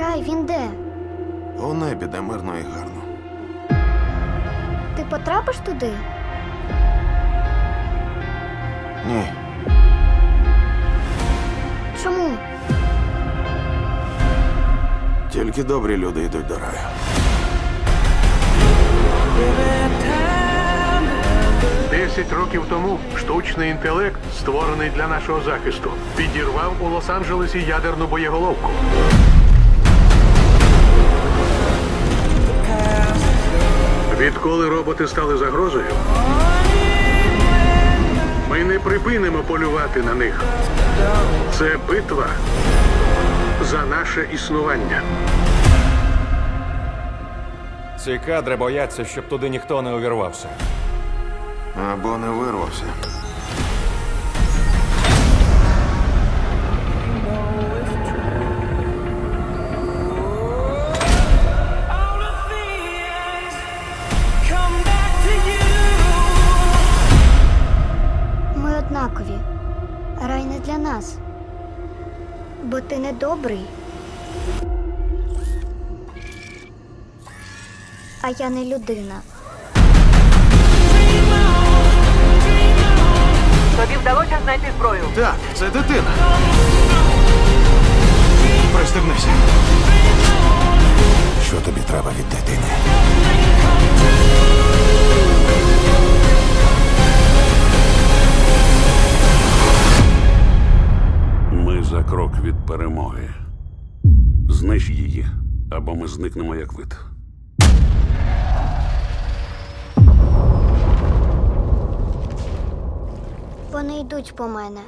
Рай, він де? У небі, де мирно і гарно. Ти потрапиш туди? Ні. Чому? Тільки добрі люди йдуть до раю. Десять років тому штучний інтелект, створений для нашого захисту, підірвав у Лос-Анджелесі ядерну боєголовку. Відколи роботи стали загрозою, ми не припинимо полювати на них. Це битва за наше існування. Ці кадри бояться, щоб туди ніхто не увірвався. Або не вирвався. Однакові. Рай не для нас. Бо ти не добрий. А я не людина. Тобі вдалося знайти зброю. Так, це дитина. Пристебнися. Що тобі треба від дитини? За крок від перемоги. Знищ її, або ми зникнемо як вид. Вони йдуть по мене.